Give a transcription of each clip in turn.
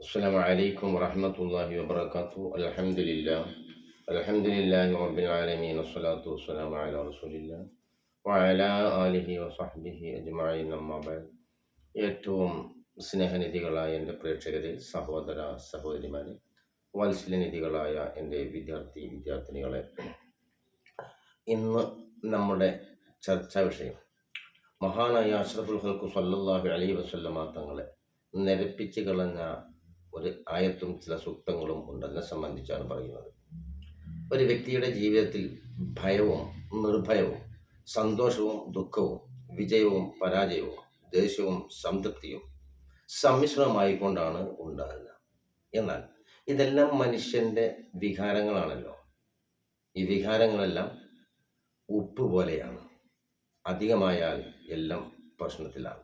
السلام عليكم ورحمة الله وبركاته الحمد لله الحمد لله رب العالمين والصلاة والسلام على رسول الله وعلى آله وصحبه أجمعين أما بعد ഏറ്റവും സ്നേഹനിധികളായ എൻ്റെ പ്രേക്ഷകരെ സഹോദര സഹോദരിമാരെ വാത്സല്യനിധികളായ എൻ്റെ വിദ്യാർത്ഥി വിദ്യാർത്ഥിനികളെ ഇന്ന് നമ്മുടെ ചർച്ചാ വിഷയം മഹാനായ അഷ്റഫുൽ ഹൽക്കു സല്ലല്ലാഹു അലൈഹി വസല്ലമ തങ്ങളെ നിരപ്പിച്ച് കളഞ്ഞ ഒരു ആയത്തും ചില സൂക്തങ്ങളും ഉണ്ടെന്നെ സംബന്ധിച്ചാണ് പറയുന്നത്. ഒരു വ്യക്തിയുടെ ജീവിതത്തിൽ ഭയവും നിർഭയവും സന്തോഷവും ദുഃഖവും വിജയവും പരാജയവും ദേഷ്യവും സംതൃപ്തിയും സമ്മിശ്രമായിക്കൊണ്ടാണ് ഉണ്ടാകുക. എന്നാൽ ഇതെല്ലാം മനുഷ്യന്റെ വികാരങ്ങളാണല്ലോ. ഈ വികാരങ്ങളെല്ലാം ഉപ്പ് പോലെയാണ്. അധികമായാൽ എല്ലാം പ്രശ്നത്തിലാണ്.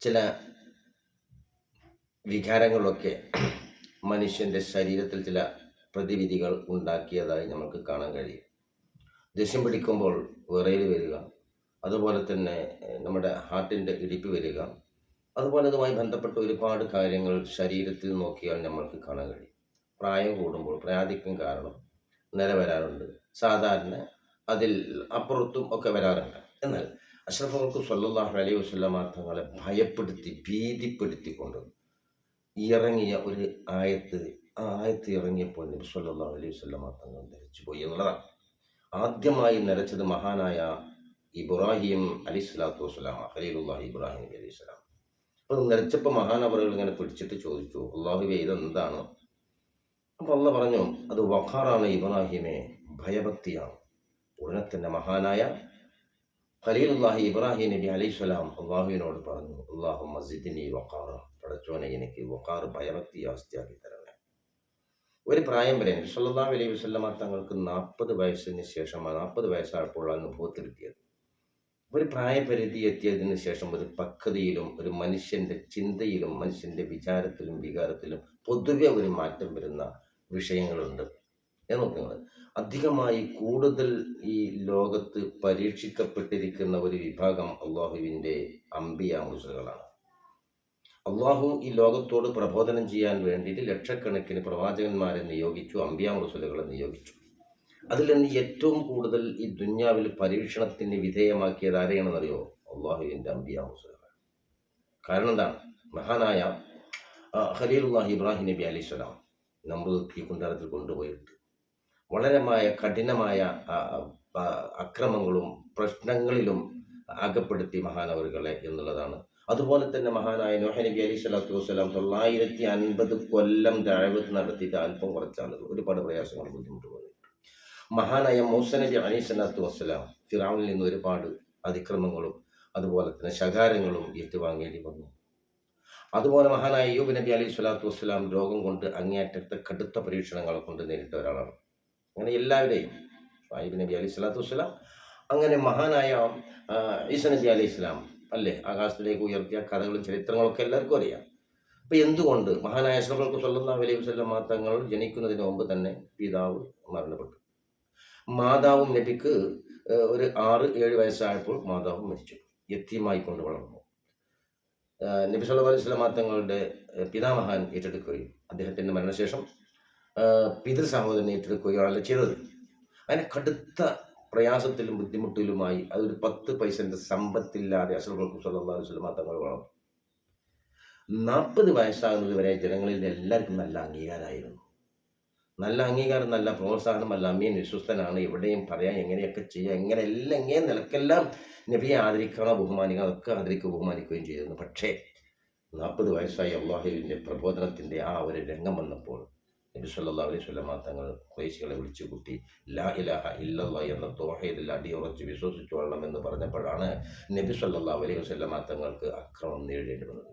ചില വികാരങ്ങളൊക്കെ മനുഷ്യന്റെ ശരീരത്തിൽ ചില പ്രതിവിധികൾ ഉണ്ടാക്കിയതായി നമുക്ക് കാണാൻ കഴിയും. ദേഷ്യം പിടിക്കുമ്പോൾ വിറയിൽ വരിക അതുപോലെ തന്നെ നമ്മുടെ ഹാർട്ടിന്റെ ഇടിപ്പ് വരിക അതുപോലെ അതുമായി ബന്ധപ്പെട്ട ഒരുപാട് കാര്യങ്ങൾ ശരീരത്തിൽ നോക്കിയാൽ നമ്മൾക്ക് കാണാൻ കഴിയും. പ്രായം കൂടുമ്പോൾ പ്രായാധിക്യം കാരണം നില വരാറുണ്ട്. സാധാരണ അതിൽ അപ്പുറത്തും ഒക്കെ വരാറുണ്ട്. എന്നാൽ അഷ്റഫുകൾക്ക് സല്ലാഹു അലൈഹി വസ്ലാം തങ്ങളെ ഭയപ്പെടുത്തി ഭീതിപ്പെടുത്തിക്കൊണ്ട് ഇറങ്ങിയ ഒരു ആയത്ത് ആ ആയത്ത് ഇറങ്ങിയപ്പോൾ നബി സല്ലല്ലാഹു അലൈഹി വസല്ലം തങ്ങൾ ധരിച്ചു പോയി എന്നുള്ളതാണ്. ആദ്യമായി നരച്ചത് മഹാനായ ഇബ്രാഹിം അലി സ്വലാത്തു വസ്സലാം ഖലീലുല്ലാഹി ഇബ്രാഹിം നബി അലൈഹി സ്വലാം. അപ്പോൾ മഹാൻ മഹാനവറുകൾ ഇങ്ങനെ പിടിച്ചിട്ട് ചോദിച്ചു അള്ളാഹുബെ ഇതെന്താണ്? അപ്പോൾ അള്ള പറഞ്ഞു അത് വഖാറാണ് ഇബ്രാഹിമെ ഭയഭക്തിയാണ്. ഉടനെ തന്നെ മഹാനായ ഖലീലുല്ലാഹി ഇബ്രാഹിം നബി അലൈഹി സ്വലാം അള്ളാഹുവിനോട് പറഞ്ഞു അള്ളാഹു മസ്ജിദിനി വഖാറ. പടച്ചോനെ എനിക്ക് വഖാർ ഭയഭക്തി അവസ്ഥയാക്കി തരണേ ഒരു പ്രായം വരെ സല്ലല്ലാഹു അലൈഹി വസല്ലമ തങ്ങൾക്ക് നാൽപ്പത് വയസ്സിന് ശേഷമാണ് നാൽപ്പത് വയസ്സായപ്പോൾ അനുഭവത്തിലെത്തിയത് ഒരു പ്രായപരിധി എത്തിയതിന് ശേഷം ഒരു പക്വതയിലും ഒരു മനുഷ്യന്റെ ചിന്തയിലും മനുഷ്യന്റെ വിചാരത്തിലും വികാരത്തിലും പൊതുവെ ഒരു മാറ്റം വരുന്ന വിഷയങ്ങളുണ്ട്. നോക്കുന്നത് അധികമായി കൂടുതൽ ഈ ലോകത്ത് പരീക്ഷിക്കപ്പെട്ടിരിക്കുന്ന ഒരു വിഭാഗം അള്ളാഹുവിന്റെ അമ്പിയ മുസുകളാണ് അള്ളാഹു ഈ ലോകത്തോട് പ്രബോധനം ചെയ്യാൻ വേണ്ടിയിട്ട് ലക്ഷക്കണക്കിന് പ്രവാചകന്മാരെ നിയോഗിച്ചു അമ്പിയാ മുസുലുകളെ നിയോഗിച്ചു. അതിൽ നിന്ന് ഏറ്റവും കൂടുതൽ ഈ ദുന്യാവിൽ പരീക്ഷണത്തിന് വിധേയമാക്കിയത് ആരെയാണെന്നറിയോ? അള്ളാഹുവിന്റെ അമ്പിയാ മുസുലുകൾ കാരണം എന്താണ്? മഹാനായ ഖലീലുല്ലാഹി ഇബ്രാഹിം നബി അലി സ്വലാം ഈ കുണ്ടാരത്തിൽ കൊണ്ടുപോയിട്ട് വളരെമായ കഠിനമായ അക്രമങ്ങളും പ്രശ്നങ്ങളിലും അകപ്പെടുത്തി മഹാനവറുകളെ എന്നുള്ളതാണ് അതുപോലെ തന്നെ മഹാനായ നോഹ നബി അലൈഹി സ്വലാത്തു വസ്സലാം തൊള്ളായിരത്തി അൻപത് കൊല്ലം ദഴവത്ത് നടത്തിയിട്ട് അല്പം കുറച്ചാണ്. ഒരുപാട് പ്രയാസങ്ങൾ ബുദ്ധിമുട്ട് പോയി മഹാനായ മൂസ അലി സ്വലാത്തു വസ്സലാം ഫിറാമിൽ നിന്ന് ഒരുപാട് അതിക്രമങ്ങളും അതുപോലെ തന്നെ ശകാരങ്ങളും ഏറ്റുവാങ്ങേണ്ടി വന്നു. അതുപോലെ മഹാനായ യൂബ് നബി അലി സ്വലാത്തു വസ്സലാം രോഗം കൊണ്ട് അങ്ങേയറ്റത്തെ കടുത്ത പരീക്ഷണങ്ങളെ കൊണ്ട് നേരിട്ട ഒരാളാണ്. അങ്ങനെ എല്ലാവരെയും ഷാഹിബ് നബി അലി സ്വലാത്തു വസ്സലാം അങ്ങനെ മഹാനായ ഈസനബി ഈസ നബി അലൈഹി സ്വലാം അല്ലേ? ആകാശത്തിലേക്ക് ഉയർത്തിയ കഥകളും ചരിത്രങ്ങളൊക്കെ എല്ലാവർക്കും അറിയാം. അപ്പം എന്തുകൊണ്ട് മഹാനായ അഷ്റഫുൽക്ക് സല്ലല്ലാഹു അലൈഹി വസല്ലം തങ്ങൾ ജനിക്കുന്നതിന് മുമ്പ് തന്നെ പിതാവ് മരണപ്പെട്ടു? മാതാവും നബിക്ക് ഒരു ആറ് ഏഴ് വയസ്സായപ്പോൾ മാതാവും മരിച്ചു. യത്തീമായി കൊണ്ട് വളർന്നു. നബി സല്ലു അലൈഹി വസല്ലം തങ്ങളുടെ പിതാമഹാൻ ഏറ്റെടുക്കുകയും അദ്ദേഹത്തിന്റെ മരണശേഷം പിതൃ സഹോദരനെ ഏറ്റെടുക്കുകയാണ് ചെയ്തത്. അതിന് കടുത്ത പ്രയാസത്തിലും ബുദ്ധിമുട്ടിലുമായി അതൊരു പത്ത് പൈസന്റെ സമ്പത്തില്ലാതെ അസുഖങ്ങൾക്ക് അലൈഹി വസല്ലം തങ്ങൾ വളർന്നു നാൽപ്പത് വയസ്സാകുന്നത് വരെ ജനങ്ങളിൽ എല്ലാവർക്കും നല്ല അംഗീകാരമായിരുന്നു. നല്ല അംഗീകാരം നല്ല പ്രോത്സാഹനം അല്ല അമ്മീൻ വിശ്വസ്തനാണ് എവിടെയും പറയാം എങ്ങനെയൊക്കെ ചെയ്യാം എങ്ങനെ എല്ലാം എങ്ങനെ നിലക്കെല്ലാം നബിയെ ആദരിക്കുക ബഹുമാനിക്കണം അതൊക്കെ ആദരിക്കുക ബഹുമാനിക്കുകയും ചെയ്തിരുന്നു. പക്ഷേ നാൽപ്പത് വയസ്സായി അള്ളാഹുവിന്റെ പ്രബോധനത്തിന്റെ ആ ഒരു രംഗം വന്നപ്പോൾ നബി അലൈഹി വസല്ലം തങ്ങൾ ഖുറൈശികളെ വിളിച്ചു കൂട്ടി ലാ ഇലാഹ ഇല്ലല്ല എന്ന തോഹയിദിൽ അടിയുറച്ച് വിശ്വസിച്ചോളണം എന്ന് പറഞ്ഞപ്പോഴാണ് നബി അലൈഹി വസല്ലം തങ്ങൾക്ക് അക്രമം നേരിടേണ്ടി വന്നത്.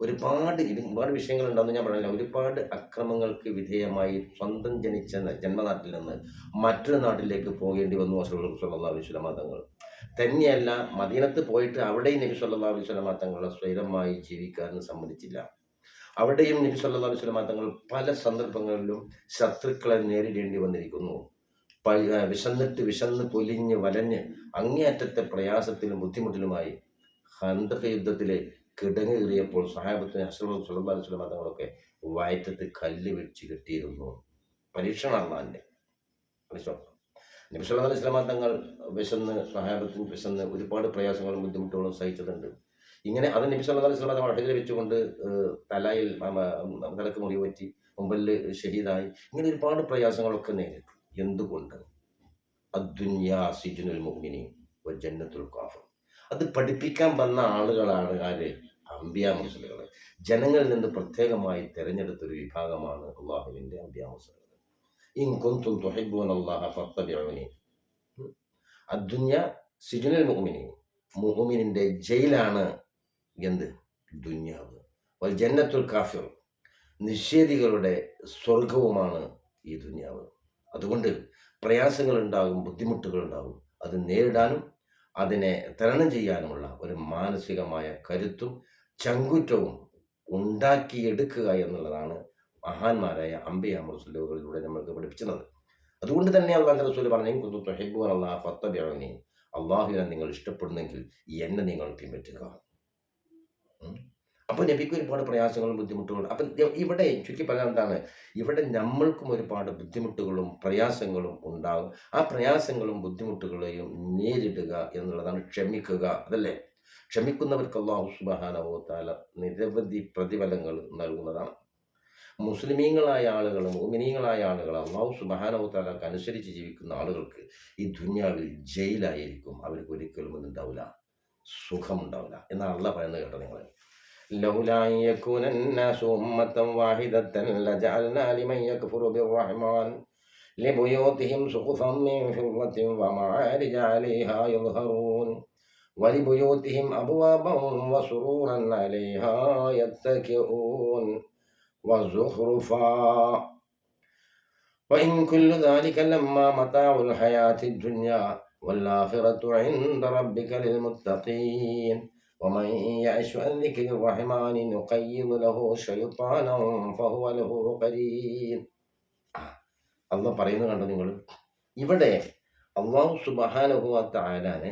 ഒരുപാട് ഇത് ഒരുപാട് വിഷയങ്ങളുണ്ടെന്ന് ഞാൻ പറഞ്ഞില്ല. ഒരുപാട് അക്രമങ്ങൾക്ക് വിധേയമായി സ്വന്തം ജനിച്ച ജന്മനാട്ടിൽ നിന്ന് മറ്റൊരു നാട്ടിലേക്ക് പോകേണ്ടി വന്നു അസുഖ സല്ലല്ലാഹു അലൈഹി വസല്ലം തങ്ങൾ. തന്നെയല്ല മദീനത്ത് പോയിട്ട് അവിടെയും നബി സല്ലല്ലാഹു അലൈഹി സ്വലമ തങ്ങളെ സ്വൈരമായി ജീവിക്കാൻ സമ്മതിച്ചില്ല. അവിടെയും നബി അലൈഹി വസല്ലം തങ്ങൾ പല സന്ദർഭങ്ങളിലും ശത്രുക്കളെ നേരിടേണ്ടി വന്നിരിക്കുന്നു. വിശന്നിട്ട് വിശന്ന് പൊലിഞ്ഞ് വലഞ്ഞ് അങ്ങേയറ്റത്തെ പ്രയാസത്തിലും ബുദ്ധിമുട്ടിലുമായി ഹന്തക യുദ്ധത്തിലെ കിടങ്ങ് കയറിയപ്പോൾ സഹാബത്തിന് അസ്ലം അലൈഹി സുലഭ തങ്ങളൊക്കെ വയറ്റത്ത് കല്ല് വെച്ച് കിട്ടിയിരുന്നു. പരീക്ഷണം. അള്ളാന്റെ നബി അലൈഹി വസല്ലം തങ്ങൾ വിശന്ന് സഹാബത്തിന് വിശന്ന് ഒരുപാട് പ്രയാസങ്ങളും ബുദ്ധിമുട്ടുകളും സഹിച്ചിട്ടുണ്ട്. ഇങ്ങനെ അത് നബി സല്ലല്ലാഹു അലൈഹി വസല്ലം തങ്ങൾ വെച്ചുകൊണ്ട് തലയിൽ തലക്ക് മുറി പറ്റി മുമ്പിൽ ഷഹീദായി. ഇങ്ങനെ ഒരുപാട് പ്രയാസങ്ങളൊക്കെ നേരിട്ടു. എന്തുകൊണ്ട്? അദ്ദുന്യാ സിജുനുൽ വ ജന്നത്തുൽ കാഫിർ. അത് പഠിപ്പിക്കാൻ വന്ന ആളുകളാണ് ആര്? അമ്പിയ മുസ്ലിങ്ങൾ ജനങ്ങളിൽ നിന്ന് പ്രത്യേകമായി തിരഞ്ഞെടുത്തൊരു വിഭാഗമാണ് അള്ളാഹുവിന്റെ അമ്പിയ ഇൻ കുന്തും തുഹിബ്ബൂന അല്ലാഹ ഫത്തബിഉനി അദ്ദുന്യ സിജുനുൽ മുഅ്മിനി മുഅ്മിനിന്റെ ജയിലാണ് എന്ത്? ദുന്യാവ്. വൽ ജന്നത്തുൽ കാഫിർ. നിഷേധികളുടെ സ്വർഗവുമാണ് ഈ ദുന്യാവ്. അതുകൊണ്ട് പ്രയാസങ്ങൾ ഉണ്ടാകും ബുദ്ധിമുട്ടുകൾ ഉണ്ടാകും അത് നേരിടാനും അതിനെ തരണം ചെയ്യാനുമുള്ള ഒരു മാനസികമായ കരുത്തും ചങ്കുറ്റവും ഉണ്ടാക്കിയെടുക്കുക എന്നുള്ളതാണ് മഹാന്മാരായ അംബിയ മുസ്ലിമുകളിലൂടെ നമ്മൾക്ക് പഠിപ്പിച്ചത് അതുകൊണ്ട് തന്നെ അള്ളാഹ് റസൂൽ പറഞ്ഞു അള്ളാഹ് ഫത്തബിറങ്ങി അള്ളാഹുവിനെ നിങ്ങൾ ഇഷ്ടപ്പെടുന്നെങ്കിൽ എന്നെ നിങ്ങൾ പിൻപറ്റുക. അപ്പോൾ നബിക്ക് ഒരുപാട് പ്രയാസങ്ങളും ബുദ്ധിമുട്ടുകളും അപ്പം ഇവിടെ ചുറ്റി പറഞ്ഞാൽ എന്താണ്? ഇവിടെ നമ്മൾക്കും ഒരുപാട് ബുദ്ധിമുട്ടുകളും പ്രയാസങ്ങളും ഉണ്ടാകും. ആ പ്രയാസങ്ങളും ബുദ്ധിമുട്ടുകളെയും നേരിടുക എന്നുള്ളതാണ് ക്ഷമിക്കുക അതല്ലേ? ക്ഷമിക്കുന്നവർക്ക് അള്ളാഹു സുബഹാനവോ താല നിരവധി പ്രതിഫലങ്ങൾ നൽകുന്നതാണ്. മുസ്ലിമീങ്ങളായ ആളുകൾ മോമിനീങ്ങളായ ആളുകൾ അള്ളാഹു സുബഹാനവോ താലക്ക് അനുസരിച്ച് ജീവിക്കുന്ന ആളുകൾക്ക് ഈ ദുന്യാവിൽ ജയിലായിരിക്കും. അവർക്ക് ഒരിക്കലും ഇതുണ്ടാവില്ല സുഖമുണ്ടാവില്ല എന്നാണ് അള്ള പറയുന്നത് കേട്ടോ നിങ്ങൾ لولا أن يكون الناس أمة واحدة لجعلنا لمن يكفر بالرحمن لبيوتهم سقفا من فضة ومعارج عليها يظهرون ولبيوتهم أبوابا وسرورا عليها يتكئون وزخرفا وإن كل ذلك لما متاع الحياة الدنيا والآخرة عند ربك للمتقين ومن يعش عن ذكر الرحمن نقيض له شيطانا فهو له قرين അള്ളാഹ് പറയുന്നത് കണ്ടോ നിങ്ങൾ ഇവിടെ അള്ളാഹു സുബഹാനുഭവത്ത ആലാനെ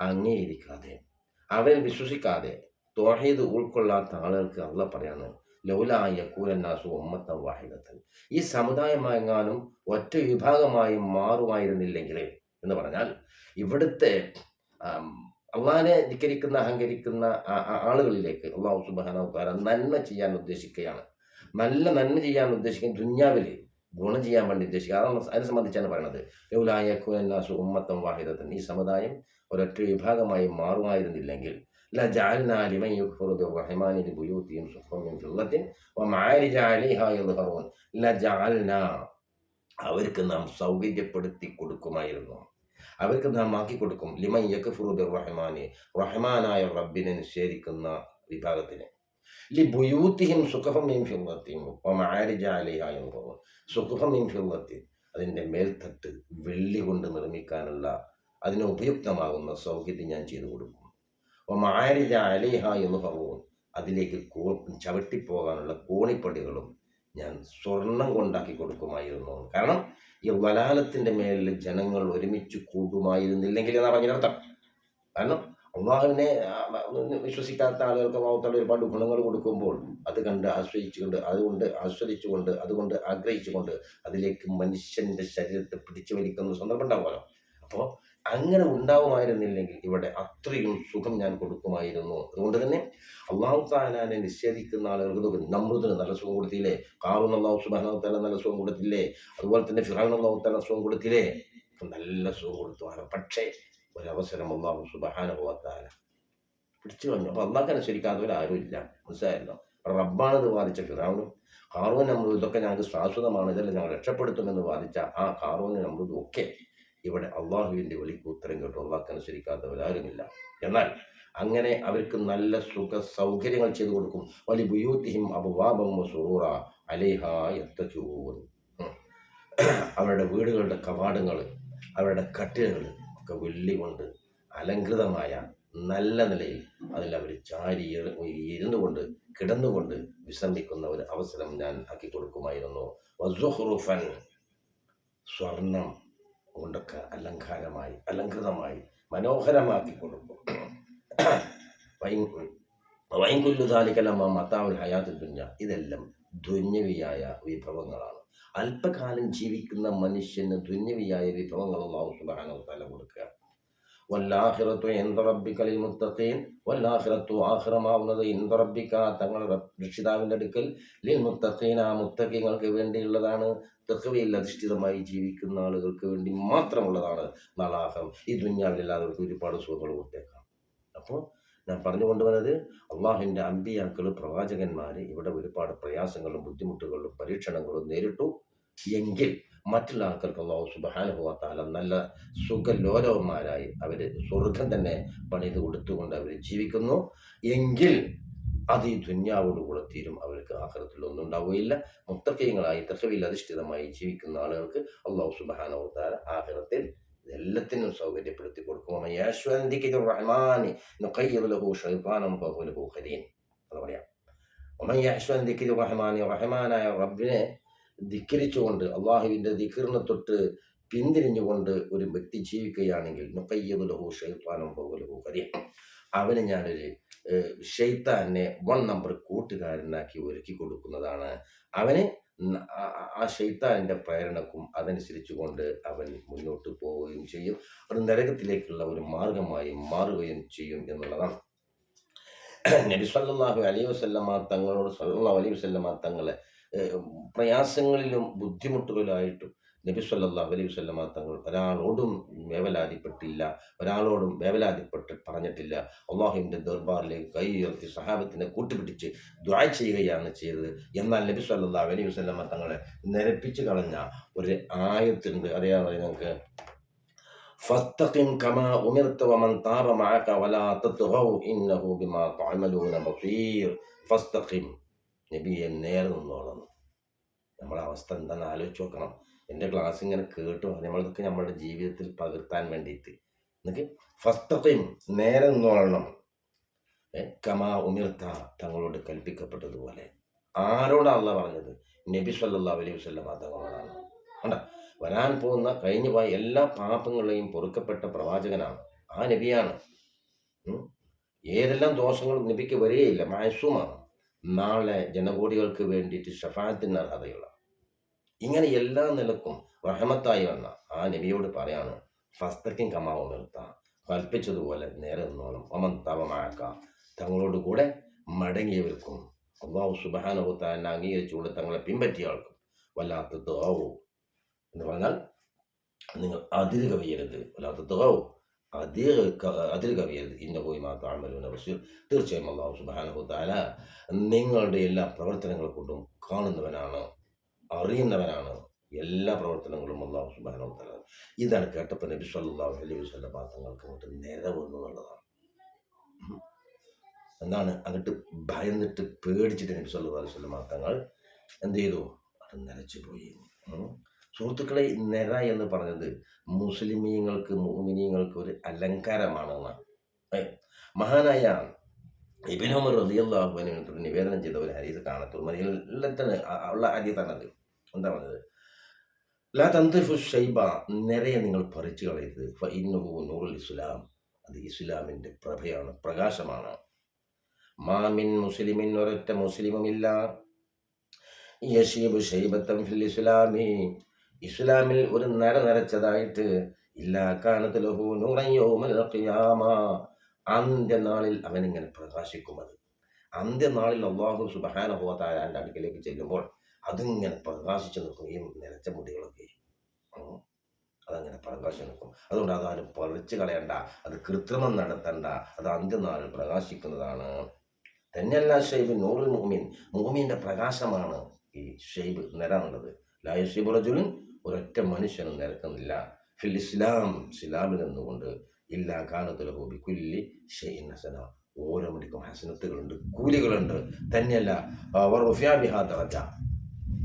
അംഗീകരിക്കാതെ അവൻ വിശ്വസിക്കാതെ തോഹീദ് ഉൾക്കൊള്ളാത്ത ആളുകൾക്ക് അള്ളാഹ് പറയാണ് ലൗലായ കൂലന്നാസു ഉമ്മത്തം വാഹിദത്തൻ ഈ സമുദായമായെങ്ങാനും ഒറ്റ വിഭാഗമായി മാറുമായിരുന്നില്ലെങ്കിൽ എന്ന് പറഞ്ഞാൽ ഇവിടുത്തെ അള്ളഹാനെ ധിക്കരിക്കുന്ന അഹങ്കരിക്കുന്ന ആളുകളിലേക്ക് അള്ളാഹു സുബാന നന്മ ചെയ്യാൻ ഉദ്ദേശിക്കുകയാണ്. നല്ല നന്മ ചെയ്യാൻ ഉദ്ദേശിക്കുന്ന ദുഞ്ഞാവിൽ ഗുണം ചെയ്യാൻ വേണ്ടി ഉദ്ദേശിക്കുക. അതാണ് അതിനെ സംബന്ധിച്ചാണ് പറയുന്നത് ലൗലായക്കുനാസു ഉമ്മത്തം വാഹിദത്തൻ. ഈ സമുദായം ഒരൊറ്റ വിഭാഗമായി മാറുമായിരുന്നില്ലെങ്കിൽ അവർക്ക് നാം സൗകര്യപ്പെടുത്തി കൊടുക്കുമായിരുന്നു. അവർക്ക് നാം ആക്കി കൊടുക്കും. ലിമൻ യക്ഫുറു റഹ്മാനി റഹ്മാനായ റബ്ബിനെ നിഷേധിക്കുന്ന വിഭാഗത്തിന്. ലി ബുയൂത്തിഹിം സുഖഫം മിൻ ഫില്ലത്തിൻ അതിന്റെ മേൽത്തട്ട് വെള്ളി കൊണ്ട് നിർമ്മിക്കാനുള്ള അതിന് ഉപയുക്തമാകുന്ന സൗകര്യം ഞാൻ ചെയ്തു കൊടുക്കും. ഓ മാരിജ അലിഹ എന്ന് പറവും അതിലേക്ക് കോ ചവിട്ടിപ്പോകാനുള്ള കോണിപ്പടികളും ഞാൻ സ്വർണം കൊണ്ടാക്കി കൊടുക്കുമായിരുന്നു. കാരണം ഈ വലാലത്തിന്റെ മേലിൽ ജനങ്ങൾ ഒരുമിച്ച് കൂടുമായിരുന്നില്ലെങ്കിൽ എന്നാ പറഞ്ഞതിനർത്ഥം? കാരണം അള്ളാഹുവിനെ വിശ്വസിക്കാത്ത ആളുകൾക്ക് അള്ളാഹുത്താല ഒരുപാട് ഗുണങ്ങൾ കൊടുക്കുമ്പോൾ അത് കണ്ട് ആശ്രയിച്ചുകൊണ്ട് അതുകൊണ്ട് ആസ്വദിച്ചുകൊണ്ട് അതുകൊണ്ട് ആഗ്രഹിച്ചുകൊണ്ട് അതിലേക്ക് മനുഷ്യന്റെ ശരീരത്തെ പിടിച്ചു വലിക്കുന്ന സന്ദർഭം ഉണ്ടാവുമല്ലോ. അപ്പോൾ അങ്ങനെ ഉണ്ടാവുമായിരുന്നില്ലെങ്കിൽ ഇവിടെ അത്രയും സുഖം ഞാൻ കൊടുക്കുമായിരുന്നു. അതുകൊണ്ട് തന്നെ അള്ളാഹു താലാനെ നിഷേധിക്കുന്ന ആളുകൾക്ക് നമ്മുടെ നല്ല സുഖം കൊടുത്തില്ലേ? കാറും അള്ളാഹു സുബാനാഹു താല നല്ല സുഖം കൊടുത്തില്ലേ? അതുപോലെ തന്നെ ഫിറാൻ അള്ളാഹു താല സുഖം കൊടുത്തില്ലേ? നല്ല സുഖം കൊടുത്തു ആണ് പക്ഷേ ഒരവസരം അള്ളാഹു സുബാനുഭവത്താല പിടിച്ചു കളഞ്ഞു. അപ്പൊ അള്ളാഹ് അനുസരിക്കാത്തവരാരും ഇല്ല. മനസ്സിലായല്ലോ? റബ്ബാണെന്ന് വാദിച്ച ഫിറാവുനും കാറൂൻ അമൃതും ഇതൊക്കെ ഞങ്ങൾക്ക് ശാശ്വതമാണ്. ഇതെല്ലാം ഞങ്ങൾ രക്ഷപ്പെടുത്തുമെന്ന് വാദിച്ച ആ കാറൂനും അമൃതും ഒക്കെ ഇവിടെ അള്ളാഹുവിന്റെ വിളിക്ക് ഉത്തരം കേട്ടു അള്ളാഹ് അനുസരിക്കാത്തവരാരുമില്ല എന്നാൽ അങ്ങനെ അവർക്ക് നല്ല സുഖ സൗകര്യങ്ങൾ ചെയ്തു കൊടുക്കും. വലി ബുയൂത്തിഹിം അബുവാബം സൂറ അലേഹ അവരുടെ വീടുകളുടെ കവാടങ്ങൾ അവരുടെ കട്ടിലുകൾ ഒക്കെ വെള്ളി കൊണ്ട് അലങ്കൃതമായ നല്ല നിലയിൽ അതിൽ അവർ ചാരി ഇരു- ഇരുന്നു കൊണ്ട് കിടന്നുകൊണ്ട് വിശ്രമിക്കുന്ന ഒരു അവസരം ഞാൻ ആക്കി കൊടുക്കുമായിരുന്നു. വസുഹുറുഫൻ സ്വർണം കൊണ്ടൊക്കെ അലങ്കാരമായി അലങ്കൃതമായി മനോഹരമാക്കി കൊടുക്കും വൈകുല്ലുതാലിക്കലമ്മ മത്താവുൽ ഹയാത്ത് ദുഞ്ഞ ഇതെല്ലാം ധുന്യവിയായ വിഭവങ്ങളാണ്. അല്പകാലം ജീവിക്കുന്ന മനുഷ്യന് ധുന്യവിയായ വിഭവങ്ങൾ അള്ളാഹു സുബാനോ തല കൊടുക്കുക. വല്ലാഹിറത്തു എന്തറബിക്കലിൽ മുത്തഖീൻ വല്ലാഹിറത്തു ആഹിറമാവുന്നത് എന്തറബിക്ക തങ്ങളുടെ രക്ഷിതാവിന്റെ അടുക്കൽ. ലിൽ മുത്തഖീൻ ആ മുത്തഖീങ്ങൾക്ക് വേണ്ടിയുള്ളതാണ്. തെക്കവയിൽ അധിഷ്ഠിതമായി ജീവിക്കുന്ന ആളുകൾക്ക് വേണ്ടി മാത്രമുള്ളതാണ് നാളാഹം ഈ ദുന്യാവിലില്ലാത്തവർക്ക് ഒരുപാട് സുഖങ്ങൾ കൊടുത്തേക്കാം. അപ്പോൾ ഞാൻ പറഞ്ഞു കൊണ്ടുവന്നത് അള്ളാഹുവിന്റെ അമ്പിയാക്കൾ പ്രവാചകന്മാർ ഇവിടെ ഒരുപാട് പ്രയാസങ്ങളും ബുദ്ധിമുട്ടുകളും പരീക്ഷണങ്ങളും നേരിട്ടു. എങ്കിൽ മറ്റുള്ള ആൾക്കാർക്ക് അള്ളാഹു സുബാനുഭവത്താല നല്ല സുഖലോലവന്മാരായി അവർ സ്വർഗം തന്നെ പണിത് കൊടുത്തുകൊണ്ട് അവർ ജീവിക്കുന്നു. എങ്കിൽ അത് ഈ ദുന്യാവോടുകൂടെ തീരും. അവർക്ക് ആഹ്റത്തിൽ ഒന്നും ഉണ്ടാവുകയില്ല. മുത്തക്കയങ്ങളായി തക്കവിൽ അധിഷ്ഠിതമായി ജീവിക്കുന്ന ആളുകൾക്ക് അള്ളാഹു സുബാനുഭവത്താല ആഹ്ലത്തിൽ എല്ലാത്തിനും സൗകര്യപ്പെടുത്തി കൊടുക്കും റഹ്മാനായ റബ്ബിനെ ധിക്കരിച്ചുകൊണ്ട് അള്ളാഹുവിന്റെ ധിക്കറിനെ തൊട്ട് പിന്തിരിഞ്ഞുകൊണ്ട് ഒരു വ്യക്തി ജീവിക്കുകയാണെങ്കിൽ നുക്കയ്യബുലഹു ഷെയ്ത്താനും ബഹുലഹു കരീം അവന് ഞാനൊരു ഷെയ്ത്താനെ വൺ നമ്പർ കൂട്ടുകാരനാക്കി ഒരുക്കി കൊടുക്കുന്നതാണ്. അവന് ആ- ഷെയ്ത്താനിന്റെ പ്രേരണക്കും അതനുസരിച്ചുകൊണ്ട് അവൻ മുന്നോട്ട് പോവുകയും ചെയ്യും. അത് നരകത്തിലേക്കുള്ള ഒരു മാർഗമായി മാറുകയും ചെയ്യും എന്നുള്ളതാണ്. നബി സല്ലല്ലാഹു അലൈഹി വസല്ലമ തങ്ങളോട് സല്ലല്ലാഹു അലൈഹി വസല്ലമ തങ്ങളെ പ്രയാസങ്ങളിലും ബുദ്ധിമുട്ടുകളിലായിട്ടും നബി സല്ലാ അലൈഹി വസ്ലമ തങ്ങൾ ഒരാളോടും വേവലാതിപ്പെട്ടില്ല ഒരാളോടും വേവലാതിപ്പെട്ട് പറഞ്ഞിട്ടില്ല. അള്ളാഹുവിന്റെ ദർബാറിലേക്ക് കൈ ഉയർത്തി സഹാബത്തിനെ കൂട്ടുപിടിച്ച് ദ്വാ ചെയ്യുകയാണ് ചെയ്തത്. എന്നാൽ നബി സല്ലാ അലൈഹി വസ്ലമ തങ്ങളെ നിരപ്പിച്ചു കളഞ്ഞ ഒരു ആയത്തുണ്ട്. അറിയാതെ ഞങ്ങൾക്ക് ഫസ്തഖിം കമാ ഉമിർത്ത മഅക വലാ ഇന്നഹു ബിമാ തഅമലൂന ഫസ്തഖിം നബിയെ നേരെ നിന്നോളണം. നമ്മളെ അവസ്ഥ എന്താണെന്ന് ആലോചിച്ച് നോക്കണം. എന്റെ ക്ലാസ് ഇങ്ങനെ കേട്ടു. നമ്മളിതൊക്കെ നമ്മുടെ ജീവിതത്തിൽ പകർത്താൻ വേണ്ടിയിട്ട് എന്നൊക്കെ ഫസ്തഖിം നേരെ നിന്നോളണം. കമാ ഉമിർത്ത തങ്ങളോട് കൽപ്പിക്കപ്പെട്ടതുപോലെ. ആരോടാണല്ല പറഞ്ഞത്? നബി സല്ല അലൈഹി വസല്ലം തങ്ങളോടാണ് കണ്ട? വരാൻ പോകുന്ന കഴിഞ്ഞു പോയ എല്ലാ പാപങ്ങളെയും പൊറുക്കപ്പെട്ട പ്രവാചകനാണ്. ആ നബിയാണ്. ഏതെല്ലാം ദോഷങ്ങളും നബിക്ക് വരികയില്ല. മായസുമാണ് നാളെ ജനകോടികൾക്ക് വേണ്ടിയിട്ട് ഷഫാത്തിന് അർഹതയുള്ള ഇങ്ങനെ എല്ലാ നിലക്കും റഹമത്തായി വന്ന ആ നബിയോട് പറയാണ് ഫസ്തക്കും കമാവും കൽപ്പിച്ചതുപോലെ നേരെ നിന്നോണം ഒമൻ തവമാക്ക തങ്ങളോട് കൂടെ മടങ്ങിയവർക്കും അള്ളാഹു സുബാനുഭൂത്താൻ അംഗീകരിച്ചുകൊണ്ട് തങ്ങളെ പിൻപറ്റിയ ആൾക്കും വല്ലാത്ത താവോ എന്ന് പറഞ്ഞാൽ നിങ്ങൾ അതിര് കവിയരുത് വല്ലാത്ത താവോ അതിൽ അതിര് കവിയരുത്. ഇന്ന പോയി മാത്രം ആമലുവിനെ ബഷീർ. തീർച്ചയായും അള്ളാഹു സുബാനുഭൂത്താല നിങ്ങളുടെ എല്ലാ പ്രവർത്തനങ്ങൾ കൊണ്ടും കാണുന്നവനാണ് അറിയുന്നവനാണ്. എല്ലാ പ്രവർത്തനങ്ങളും അള്ളാഹു സുബാനുഭൂത്താല ഇതാണ് കേട്ടപ്പോൾ നബി സല്ലാഹു അലൈഹി വസല്ലം തങ്ങൾക്ക് അങ്ങോട്ട് നിറവെന്നു എന്നുള്ളതാണ്. എന്താണ്? അങ്ങോട്ട് ഭയന്നിട്ട് പേടിച്ചിട്ട് നബി സല്ലല്ലാഹു അലൈഹി വസ്ലം പാത്രങ്ങൾ എന്ത് ചെയ്തു? അത് നിലച്ചു പോയി. സുഹൃത്തുക്കളെ നിര എന്ന് പറഞ്ഞത് മുസ്ലിമീങ്ങൾക്ക് മോമിനിയങ്ങൾക്ക് ഒരു അലങ്കാരമാണെന്നാണ് മഹാനായ ഇബിനോമർ റളിയല്ലാഹു അൻഹു നിവേദനം ചെയ്ത ഒരു ഹരീസ് കാണത്തുള്ളൂ മദീനത്താണ് ഉള്ള ഹരീതാണത് എന്താ പറഞ്ഞത്? ലാ തന്തിഫു ഷൈബ നിറയെ നിങ്ങൾ പറിച്ചു കളയരുത്. നൂറുൽ ഇസ്ലാം. അത് ഇസ്ലാമിന്റെ പ്രഭയാണ് പ്രകാശമാണ്. മാമിൻ മുസ്ലിമിൻ ഒരൊറ്റ മുസ്ലിമുമില്ല. യഷീബ് ഷൈബത്തം ഫിൽ ഇസ്ലാമി. ഇസ്ലാമിൽ ഒരു നര നരച്ചതായിട്ട് ഇല്ലാ കാനത്ത് നൂറയ്യോമ അന്ത്യനാളിൽ അവനിങ്ങനെ പ്രകാശിക്കും അത്. അന്ത്യനാളിൽ അള്ളാഹു സുബഹാന ഹോതാരാന്റെ അടുക്കിലേക്ക് ചെല്ലുമ്പോൾ അതിങ്ങനെ പ്രകാശിച്ചു നിൽക്കും നിലച്ച മുടികളൊക്കെ. അതങ്ങനെ പ്രകാശം നിൽക്കും. അതുകൊണ്ട് അതാരും പറിച്ചു കളയണ്ട അത് കൃത്രിമം നടത്തണ്ട അത് അന്ത്യനാളിൽ പ്രകാശിക്കുന്നതാണ്. തന്നെയല്ല ഷെയ്ബ് നൂറിൽ മൂമിൻ മൂമിന്റെ പ്രകാശമാണ് ഈ ഷെയ്ബ് നിരന്നുള്ളത് ലായുഷിബ് റജുലിൻ ഒരൊറ്റ മനുഷ്യനും നിരക്കുന്നില്ല ഫിൽ ഇസ്ലാം ഇസ്ലാമിൽ നിന്നുകൊണ്ട് ഇല്ല കാനത്തുലഹു ബിക്കുല്ലി ഷെയ്ൻ ഹസന. ഓരോ മണിക്കും ഹസനത്തുകളുണ്ട് കൂലികളുണ്ട്. തന്നെയല്ല അവർ റുഫിയാബിഹാ തറച്ച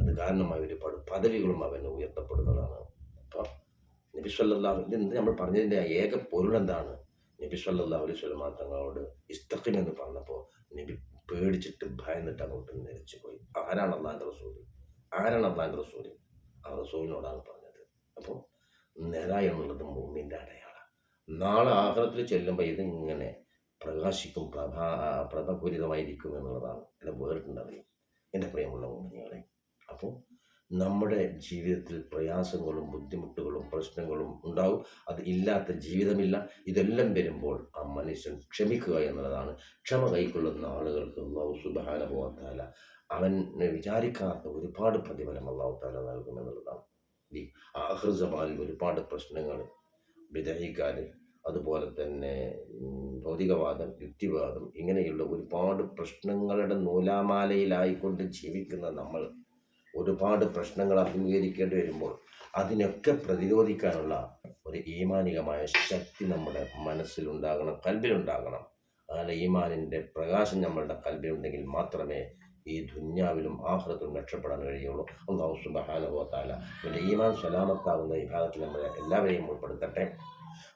അത് കാരണമായി ഒരുപാട് പദവികളും അവന് ഉയർത്തപ്പെടുന്നതാണ്. അപ്പോൾ നബി ഇത് നമ്മൾ പറഞ്ഞതിന്റെ ഏക പൊരുൾ എന്താണ്? നബി സല്ലല്ലാഹു അലൈഹി വസല്ലം തങ്ങളോട് ഇസ്തഖിം എന്ന് പറഞ്ഞപ്പോൾ നബി പേടിച്ചിട്ട് ഭയന്നിട്ട് അങ്ങോട്ട് നിരച്ചു പോയി ആരാണ് അള്ളാഹിന്റെ റസൂൽ ആരാണ് അള്ളാഹിന്റെ റസൂൽ റസൂലിനോടാണ് പറഞ്ഞത്. അപ്പോൾ നിര എന്നുള്ളത് മൂമിന്റെ അടയാളം. നാളെ ആഹ്ലത്തിൽ ചെല്ലുമ്പോൾ ഇതിങ്ങനെ പ്രകാശിക്കും പ്രഭാ പ്രഭപൂരിതമായിരിക്കും എന്നുള്ളതാണ് എന്റെ വേറിട്ടുണ്ടറിയും എന്റെ പ്രിയമുള്ള കുഞ്ഞുങ്ങളെ അപ്പോൾ നമ്മുടെ ജീവിതത്തിൽ പ്രയാസങ്ങളും ബുദ്ധിമുട്ടുകളും പ്രശ്നങ്ങളും ഉണ്ടാവും. അത് ഇല്ലാത്ത ജീവിതമില്ല. ഇതെല്ലാം വരുമ്പോൾ ആ മനുഷ്യൻ ക്ഷമിക്കുക എന്നുള്ളതാണ്. ക്ഷമ കൈക്കൊള്ളുന്ന ആളുകൾക്ക് അള്ളാഹു സുബാനുഭവത്താല അവൻ വിചാരിക്കാത്ത ഒരുപാട് പ്രതിഫലം അള്ളാഹു താല നൽകുമെന്നുള്ളതാണ് ഈ ആഹൃതമായി ഒരുപാട് പ്രശ്നങ്ങൾ വിദഹിക്കാൻ അതുപോലെ തന്നെ ഭൗതികവാദം യുക്തിവാദം ഇങ്ങനെയുള്ള ഒരുപാട് പ്രശ്നങ്ങളുടെ നൂലാമാലയിലായിക്കൊണ്ട് ജീവിക്കുന്ന നമ്മൾ ഒരുപാട് പ്രശ്നങ്ങൾ അഭിമുഖീകരിക്കേണ്ടി വരുമ്പോൾ അതിനൊക്കെ പ്രതിരോധിക്കാനുള്ള ഒരു ഈമാനികമായ ശക്തി നമ്മുടെ മനസ്സിലുണ്ടാകണം കൽബിലുണ്ടാകണം. അങ്ങനെ ഈമാനിന്റെ പ്രകാശം നമ്മളുടെ കൽബിലുണ്ടെങ്കിൽ മാത്രമേ ഈ ദുന്യാവിലും ആഹ്റത്തിലും രക്ഷപ്പെടാൻ കഴിയുള്ളൂ. അള്ളാഹു സുബഹാനുഭവത്താല അവന്റെ ഈമാൻ സലാമത്താകുന്ന വിഭാഗത്തിൽ നമ്മൾ എല്ലാവരെയും ഉൾപ്പെടുത്തട്ടെ.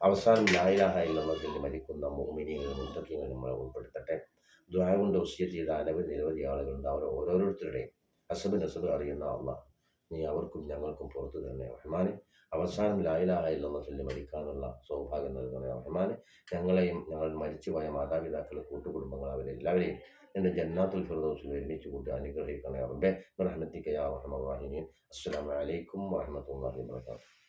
അവസാനം ലായിലാഹ എന്നുള്ള ചൊല്ലി മരിക്കുന്ന മോമിനികളും മുത്തക്കിങ്ങളും നമ്മളെ ഉൾപ്പെടുത്തട്ടെ. ദ്വായ കൊണ്ട് വസിയത്ത് ചെയ്ത അനവധി നിരവധി ആളുകളുണ്ട് അവർ ഓരോരുത്തരുടെയും അസബ് അറിയുന്ന അള്ളാഹ് നീ അവർക്കും ഞങ്ങൾക്കും പുറത്തു തന്നെ റഹ്മാനെ. അവസാനം ലായിലാഹ എന്നുള്ള ചൊല്ലി മരിക്കാനുള്ള സൗഭാഗ്യം നൽകണേ റഹ്മാനെ. ഞങ്ങളെയും ഞങ്ങൾ മരിച്ചുപോയ മാതാപിതാക്കളെ കൂട്ടുകുടുംബങ്ങൾ അവരെല്ലാവരെയും എന്റെ ജന്നാത്തുൽ ഫിർദൗസിൽ ഒരുമിച്ച് കൂട്ടി അനുഗ്രഹിക്കണേ റബ്ബെ. റഹ്മത്തിക്ക് യാ റഹ്മാൻ. അസ്സലാമു അലൈക്കും വറഹ്മത്തുള്ളാഹി വബറകാതുഹു.